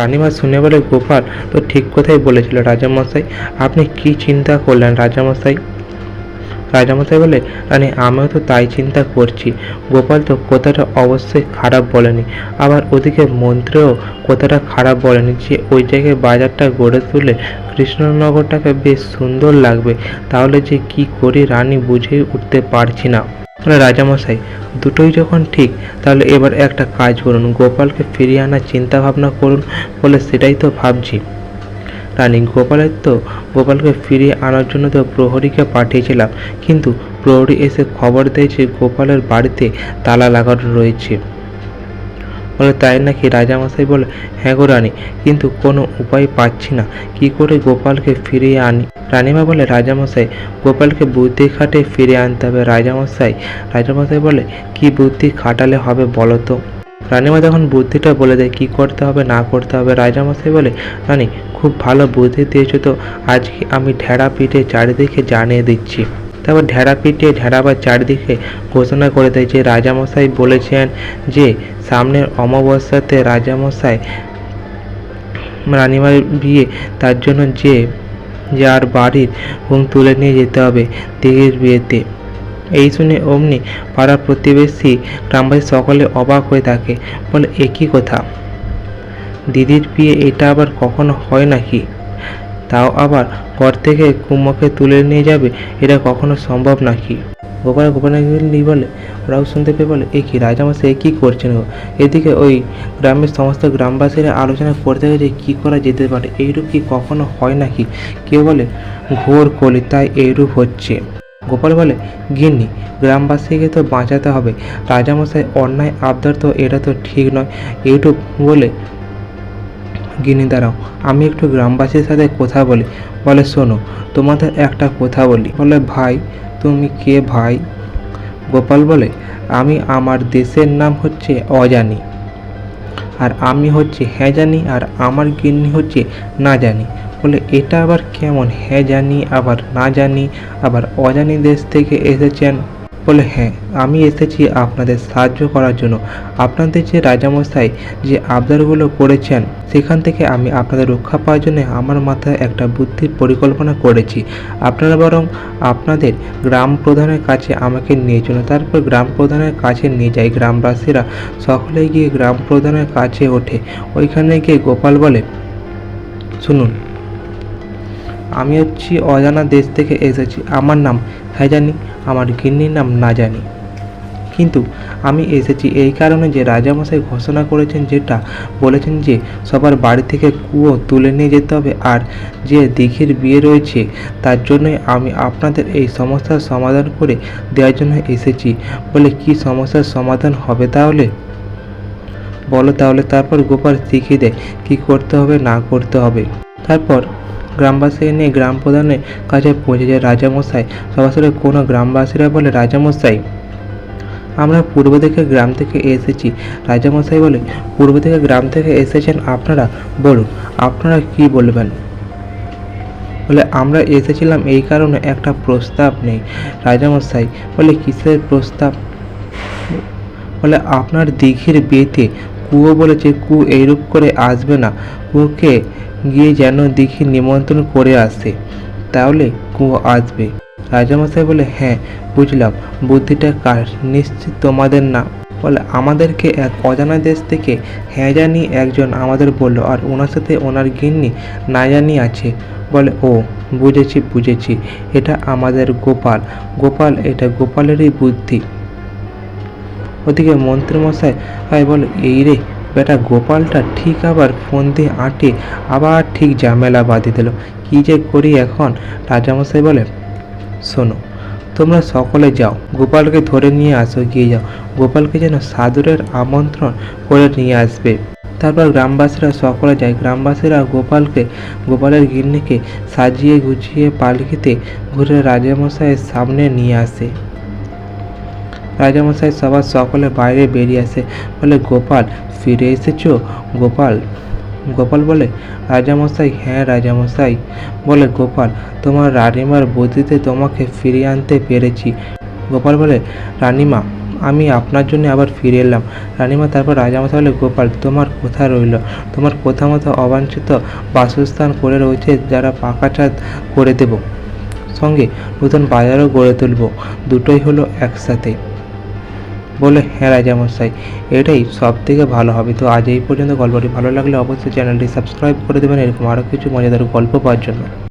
রানীমা শুনে বলে, গোপাল, তো ঠিক কথাই বলেছিল রাজামশাই। আপনি কি চিন্তা করলেন রাজামশাই? রাজামশাই বলে, রানী, আমিও তো তাই চিন্তা করছি। গোপাল তো কথাটা অবশ্যই খারাপ বলেনি। আবার ওদিকে মন্ত্রেও কথাটা খারাপ বলেনি যে ওই জায়গায় বাজারটা গড়ে তুলে কৃষ্ণনগরটাকে বেশ সুন্দর লাগবে। তাহলে যে কি করি রানী বুঝেই উঠতে পারছি না। বলে, রাজামশাই দুটোই যখন ঠিক তাহলে এবার একটা কাজ করুন গোপালকে ফিরিয়ে আনার চিন্তা ভাবনা করুন বলে সেটাই তো ভাবছি। রানী গোপালের তো গোপালকে ফিরিয়ে আনার জন্য তো প্রহরীকে পাঠিয়েছিলাম কিন্তু প্রহরী এসে খবর দিয়েছে গোপালের বাড়িতে তালা লাগানো রয়েছে। বলে, তাই নাকি রাজামশাই বলে হ্যাঁ গো রানী, কিন্তু কোনো উপায় পাচ্ছি না। কি করে গোপালকে ফিরিয়ে আনি? রানীমা বলে, রাজামশাই, গোপালকে বুদ্ধি খাটে ফিরে আনতে হবে। রাজামশাই রাজামশাই বলে, কি বুদ্ধি খাটালে হবে বলো তো? রানীমা তখন বুদ্ধিটা বলে দেয়, কি করতে হবে, না করতে হবে? রাজামশাই বলে, রানী, খুব ভালো বুদ্ধি দিয়েছ তো। আজকে আমি ঢেড়া পিঠে চারিদিকে জানিয়ে দিচ্ছি। তারপর ঢেড়া পিটিয়ে ঢেড়াবার চারিদিকে ঘোষণা করে দেয় যে রাজামশাই বলেছেন যে সামনের অমাবস্যাতে রাজামশাই রানীমার বিয়ে, তার জন্য যে যার বাড়ির ঘুম তুলে নিয়ে যেতে হবে দিঘির বিয়েতে। এই শুনে অমনি পাড়া প্রতিবেশী গ্রামবাসী সকলে অবাক হয়ে থাকে। বলে একই কথা? দিদির বিয়ে এটা আবার কখনো হয় নাকি? তাও আবার ঘর থেকে কুমোকে তুলে নিয়ে যাবে? এটা কখনো সম্ভব নাকি? গোপাল গোপালগিরি বলে ওরাও শুনতে পেয়ে বলে, এ কি রাজামশাই কী করছেন গো? এদিকে ওই গ্রামের সমস্ত গ্রামবাসীরা আলোচনা করতে যে কী করা যেতে পারে? এইরূপ কি কখনো হয় নাকি? কেউ বলে, ঘোর কলি, তাই এইরূপ হচ্ছে। গোপাল বলে, গিন্নি, গ্রামবাসীকে তো বাঁচাতে হবে। রাজামশাই অন্যায় আবদার তো, এটা তো ঠিক নয়। এইটুক বলে গিনি দাঁড়াও, আমি একটু গ্রামবাসীর সাথে কথা বলি। বলে, শোনো, তোমাদের একটা কথা বলি। বলে, ভাই, তুমি কে ভাই? গোপাল বলে, আমি আমার দেশের নাম হচ্ছে অজানি, আর আমি হচ্ছে হ্যাঁ জানি, আর আমার গিন্নি হচ্ছে না জানি। বলে, এটা আবার কেমন? হ্যাঁ জানি, আবার না জানি, আবার অজানি দেশ থেকে এসেছেন বলে হ্যাঁ আমি এসেছি আপনাদের সাহায্য করার জন্য। আপনাদের যে রাজামশাই, যে আবদারগুলো করেছেন, সেখান থেকে আমি আপনাদের রক্ষা পাওয়ার জন্য আমার মাথায় একটা বুদ্ধির পরিকল্পনা করেছি। আপনারা বরং আপনাদের গ্রাম প্রধানের কাছে আমাকে নিয়ে চলুন। তারপর গ্রাম প্রধানের কাছে নিয়ে যাই। গ্রামবাসীরা সকলে গিয়ে গ্রাম প্রধানের কাছে ওঠে। ওইখানে গিয়ে গোপাল বলে, শুনুন আমি হচ্ছি অজানা দেশ থেকে এসেছি। আমার নাম হ্যাঁ জানি আমার গিন্নির নাম না জানি কিন্তু আমি এসেছি এই কারণে যে রাজামশাই ঘোষণা করেছেন যেটা, বলেছেন যে সবার বাড়ি থেকে কুয়ো তুলে নিয়ে যেতে হবে আর যে দিঘির বিয়ে রয়েছে তার জন্যই আমি আপনাদের এই সমস্যার সমাধান করে দেওয়ার জন্য এসেছি। বলে কি সমস্যার সমাধান হবে তাহলে? বলো তাহলে তারপর গোপাল শিখিয়ে দেয় কী করতে হবে না করতে হবে। তারপর গ্রামবাসী নিয়ে গ্রাম প্রধানের কাছে পৌঁছে যায় রাজামশাই। সরাসরি কোনো গ্রামবাসীরা বলে, রাজামশাই, আমরা পূর্ব দিকে গ্রাম থেকে এসেছি। রাজামশাই বলে, পূর্ব থেকে গ্রাম থেকে এসেছেন আপনারা? বলুন, আপনারা কি বলবেন? বলে, আমরা এসেছিলাম এই কারণে একটা প্রস্তাব নেই। রাজামশাই বলে, কিসের প্রস্তাব? বলে, আপনার দিঘির বিয়েতে কুয়ো বলেছে কু এইরূপ করে আসবে না। কুয়োকে গিয়ে যেন দেখি নিমন্ত্রণ করে আসে, তাহলে কুয়ো আসবে। রাজামশাই বলে হ্যাঁ বুঝলাম। বুদ্ধিটা কার? নিশ্চিত তোমাদের না। বলে, আমাদেরকে এক অজানা দেশ থেকে হ্যাঁ জানি একজন আমাদের বলল, আর ওনার সাথে ওনার গিন্নি না জানি আছে। বলে, ও, বুঝেছি বুঝেছি। এটা আমাদের গোপাল। গোপাল, এটা গোপালেরই বুদ্ধি। ওদিকে মন্ত্রীমশাই বলে, এই রে, বেটা গোপালটা ঠিক আবার ফোন দিয়ে আঁটে, আবার ঠিক ঝামেলা বাঁধি দিল। কী যে করি এখন? রাজামশাই বলে, শোনো, তোমরা সকলে যাও, গোপালকে ধরে নিয়ে আসো, গিয়ে যাও। গোপালকে যেন সাদরের আমন্ত্রণ করে নিয়ে আসবে। তারপর গ্রামবাসীরা সকলে যায়। গ্রামবাসীরা গোপালকে, গোপালের গিন্নিকে সাজিয়ে গুছিয়ে পালকিতে ঘুরে রাজামশাইয়ের সামনে নিয়ে আসে। রাজামশাই সবার সকলে বাইরে বেরিয়ে আসে। বলে, গোপাল, ফিরে এসেছ? গোপাল গোপাল বলে, রাজামশাই হ্যাঁ রাজামশাই। বলে, গোপাল, তোমার রানিমার বুদ্ধিতে তোমাকে ফিরিয়ে আনতে পেরেছি। গোপাল বলে, রানিমা, আমি আপনার জন্য আবার ফিরে এলাম। রানিমা তারপর রাজামশাই বলে, গোপাল, তোমার কোথা রইল। তোমার কথা মতো অবাঞ্ছিত বাসস্থান করে রয়েছে যারা পাকা ছাদ করে দেব। সঙ্গে নতুন বাজারও গড়ে তুলব। দুটোই হলো একসাথে। বলে হ্যাঁ চাই এটাই সব থেকে ভালো হবে। তো আজ এই পর্যন্ত গল্পটি ভালো লাগলে অবশ্যই চ্যানেলটি সাবস্ক্রাইব করে দেবেন। এরকম আরও কিছু মজাদার গল্প পাওয়ার জন্য।